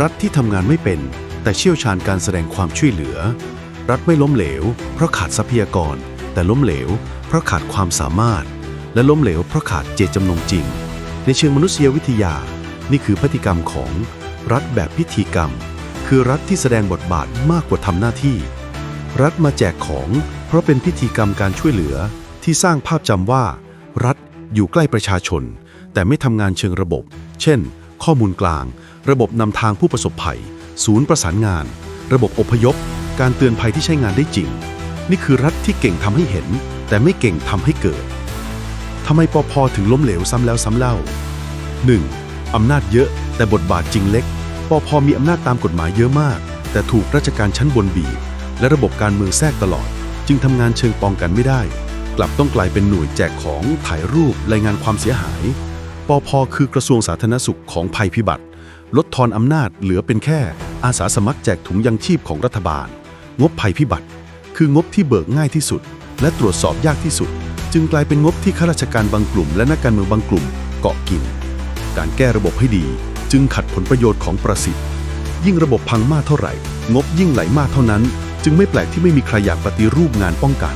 รัฐที่ทำงานไม่เป็น แต่เชี่ยวชาญการแสดงความช่วยเหลือ รัฐไม่ล้มเหลว เพราะขาดทรัพยากร แต่ล้มเหลว เพราะขาดความสามารถ และล้มเหลวเพราะขาดเจตจำนงจริง ในเชิงมนุษยวิทยา นี่คือพฤติกรรมของรัฐแบบพิธีกรรม คือรัฐที่แสดงบทบาทมากกว่าทำหน้าที่ รัฐมาแจกของ เพราะเป็นพิธีกรรมการช่วยเหลือ ที่สร้างภาพจำว่า รัฐอยู่ใกล้ประชาชน แต่ไม่ทำงานเชิงระบบ เช่น ข้อมูลกลาง ระบบนำทางผู้ประสบภัย ศูนย์ประสานงาน ระบบอพยพ การเตือนภัยที่ใช้งานได้จริง นี่คือรัฐที่เก่งทำให้เห็น แต่ไม่เก่งทำให้เกิดทำไมปพถึงล้มเหลวซ้ำแล้วซ้ำเล่า 1. อำนาจเยอะ แต่บทบาทจริงเล็กปพมีอำนาจตามกฎหมายเยอะมาก แต่ถูกราชการชั้นบนบีบและระบบการเมืองแทรกตลอด จึงทำงานเชิงป้องกันไม่ได้ กลับต้องกลายเป็นหน่วยแจกของถ่ายรูปรายงานความเสียหายปพคือกระทรวงสาธารณสุขของภัยพิบัติ ลดทอนอำนาจเหลือเป็นแค่ อาสาสมัครแจกถุงยังชีพของรัฐบาล งบภัยพิบัติ คืองบที่เบิกง่ายที่สุด และตรวจสอบยากที่สุด จึงกลายเป็นงบที่ข้าราชการบางกลุ่ม และนักการเมืองบางกลุ่มเกาะกิน การแก้ระบบให้ดี จึงขัดผลประโยชน์ของประสิทธิ์ ยิ่งระบบพังมากเท่าไหร่ งบยิ่งไหลมากเท่านั้น จึงไม่แปลกที่ไม่มีใครอยากปฏิรูปงานป้องกัน